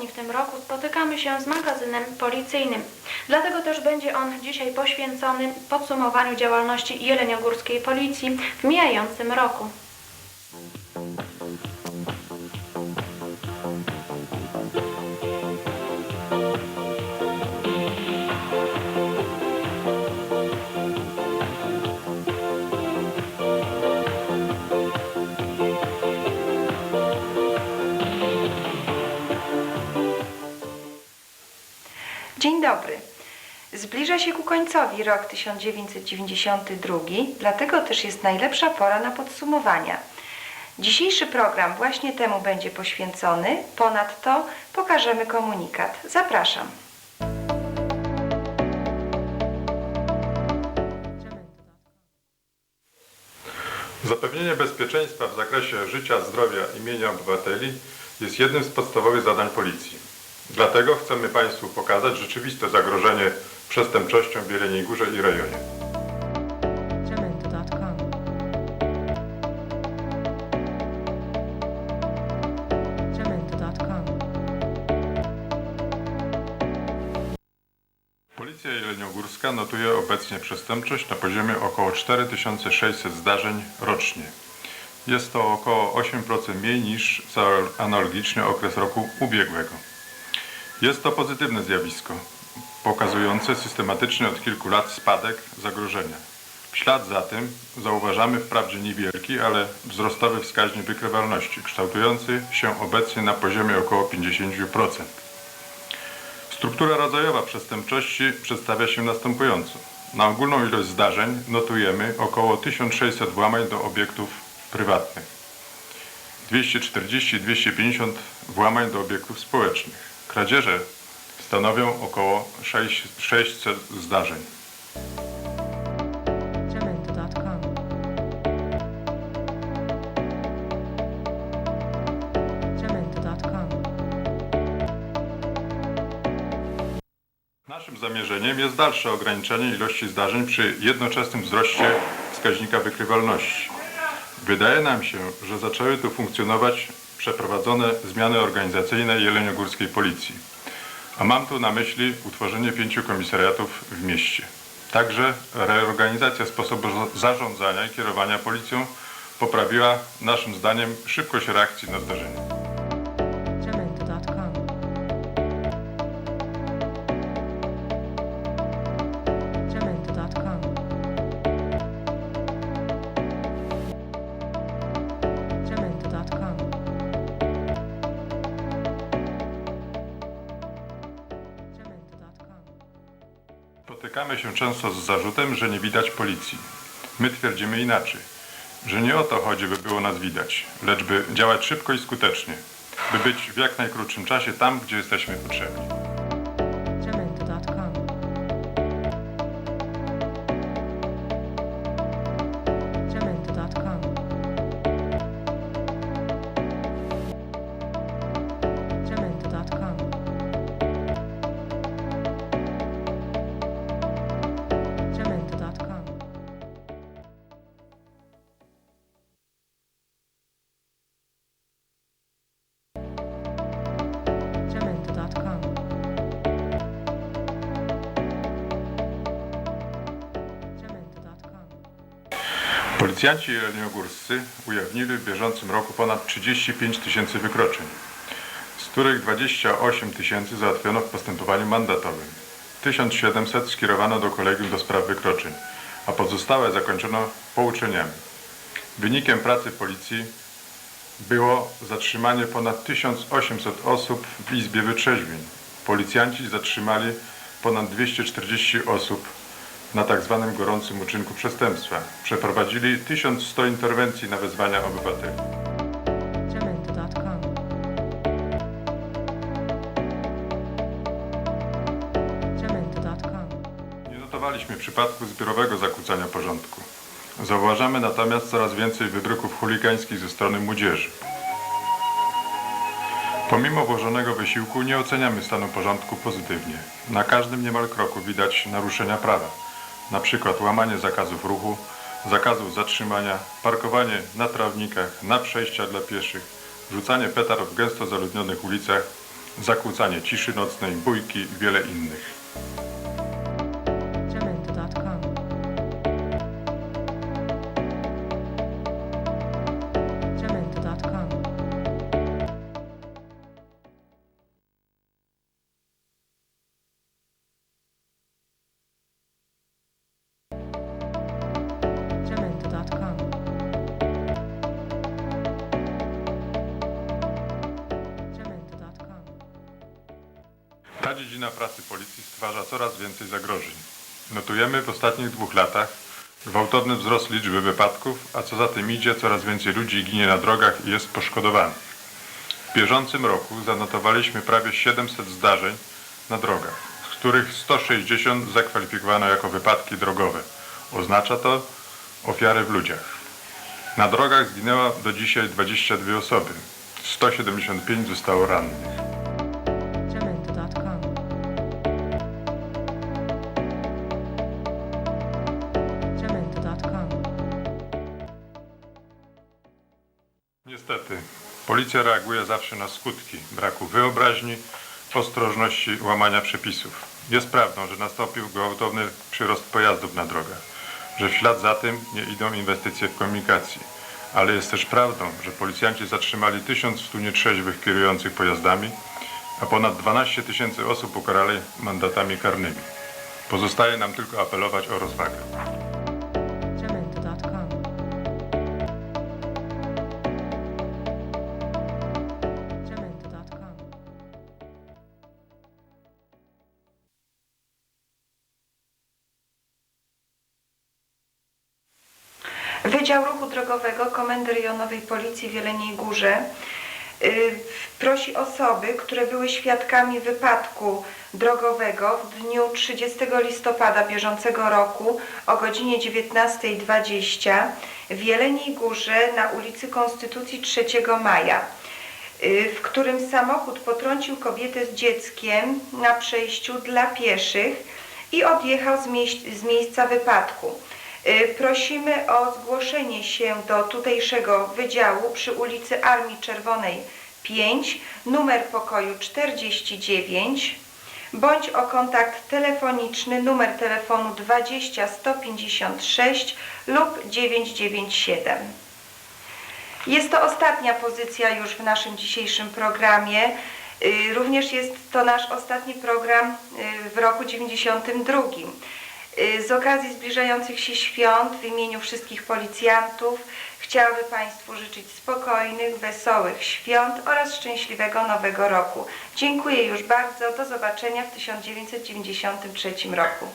Ostatni w tym roku spotykamy się z magazynem policyjnym. Dlatego też będzie on dzisiaj poświęcony podsumowaniu działalności jeleniogórskiej policji w mijającym roku. Dzień dobry. Zbliża się ku końcowi rok 1992, dlatego też jest najlepsza pora na podsumowania. Dzisiejszy program właśnie temu będzie poświęcony. Ponadto pokażemy komunikat. Zapraszam. Zapewnienie bezpieczeństwa w zakresie życia, zdrowia i mienia obywateli jest jednym z podstawowych zadań policji. Dlatego chcemy Państwu pokazać rzeczywiste zagrożenie przestępczością w Jeleniej Górze i rejonie. Policja jeleniogórska notuje obecnie przestępczość na poziomie około 4600 zdarzeń rocznie. Jest to około 8% mniej niż za analogiczny okres roku ubiegłego. Jest to pozytywne zjawisko, pokazujące systematyczny od kilku lat spadek zagrożenia. W ślad za tym zauważamy wprawdzie niewielki, ale wzrostowy wskaźnik wykrywalności, kształtujący się obecnie na poziomie około 50%. Struktura rodzajowa przestępczości przedstawia się następująco. Na ogólną ilość zdarzeń notujemy około 1600 włamań do obiektów prywatnych, 240-250 włamań do obiektów społecznych. Kradzieże stanowią około 6 600 zdarzeń. Naszym zamierzeniem jest dalsze ograniczenie ilości zdarzeń przy jednoczesnym wzroście wskaźnika wykrywalności. Wydaje nam się, że zaczęły tu funkcjonować przeprowadzone zmiany organizacyjne jeleniogórskiej policji. A mam tu na myśli utworzenie pięciu komisariatów w mieście. Także reorganizacja sposobu zarządzania i kierowania policją poprawiła naszym zdaniem szybkość reakcji na zdarzenia. Spotykamy się często z zarzutem, że nie widać policji. My twierdzimy inaczej, że nie o to chodzi, by było nas widać, lecz by działać szybko i skutecznie, by być w jak najkrótszym czasie tam, gdzie jesteśmy potrzebni. Policjanci jeleniogórscy ujawnili w bieżącym roku ponad 35 tysięcy wykroczeń, z których 28 tysięcy załatwiono w postępowaniu mandatowym. 1700 skierowano do kolegium do spraw wykroczeń, a pozostałe zakończono pouczeniami. Wynikiem pracy policji było zatrzymanie ponad 1800 osób w Izbie Wytrzeźwień. Policjanci zatrzymali ponad 240 osób na tak zwanym gorącym uczynku przestępstwa. Przeprowadzili 1100 interwencji na wezwania obywateli. Jamendo.com. Jamendo.com. Nie notowaliśmy przypadku zbiorowego zakłócania porządku. Zauważamy natomiast coraz więcej wybryków chuligańskich ze strony młodzieży. Pomimo włożonego wysiłku nie oceniamy stanu porządku pozytywnie. Na każdym niemal kroku widać naruszenia prawa. Na przykład łamanie zakazów ruchu, zakazów zatrzymania, parkowanie na trawnikach, na przejściach dla pieszych, rzucanie petard w gęsto zaludnionych ulicach zakłócanie ciszy nocnej, bójki i wiele innych. Dziedzina pracy policji stwarza coraz więcej zagrożeń. Notujemy w ostatnich dwóch latach gwałtowny wzrost liczby wypadków, a co za tym idzie, coraz więcej ludzi ginie na drogach i jest poszkodowanych. W bieżącym roku zanotowaliśmy prawie 700 zdarzeń na drogach, z których 160 zakwalifikowano jako wypadki drogowe. Oznacza to ofiary w ludziach. Na drogach zginęła do dzisiaj 22 osoby. 175 zostało rannych. Policja reaguje zawsze na skutki braku wyobraźni, ostrożności, łamania przepisów. Jest prawdą, że nastąpił gwałtowny przyrost pojazdów na drogach, że w ślad za tym nie idą inwestycje w komunikację. Ale jest też prawdą, że policjanci zatrzymali 1100 nietrzeźwych kierujących pojazdami, a ponad 12 tysięcy osób ukarali mandatami karnymi. Pozostaje nam tylko apelować o rozwagę. Wydział Ruchu Drogowego Komendy Rejonowej Policji w Jeleniej Górze y, prosi osoby, które były świadkami wypadku drogowego w dniu 30 listopada bieżącego roku o godzinie 19.20 w Jeleniej Górze na ulicy Konstytucji 3 Maja, y, w którym samochód potrącił kobietę z dzieckiem na przejściu dla pieszych i odjechał z, z miejsca wypadku. Y, Prosimy o zgłoszenie się do tutejszego wydziału przy ulicy Armii Czerwonej 5, numer pokoju 49, bądź o kontakt telefoniczny numer telefonu 20 156 lub 997. Jest to ostatnia pozycja już w naszym dzisiejszym programie. Y, Również jest to nasz ostatni program y, w roku 92. Y, Z okazji zbliżających się świąt w imieniu wszystkich policjantów chciałabym Państwu życzyć spokojnych, wesołych świąt oraz szczęśliwego nowego roku. Dziękuję już bardzo. Do zobaczenia w 1993 roku.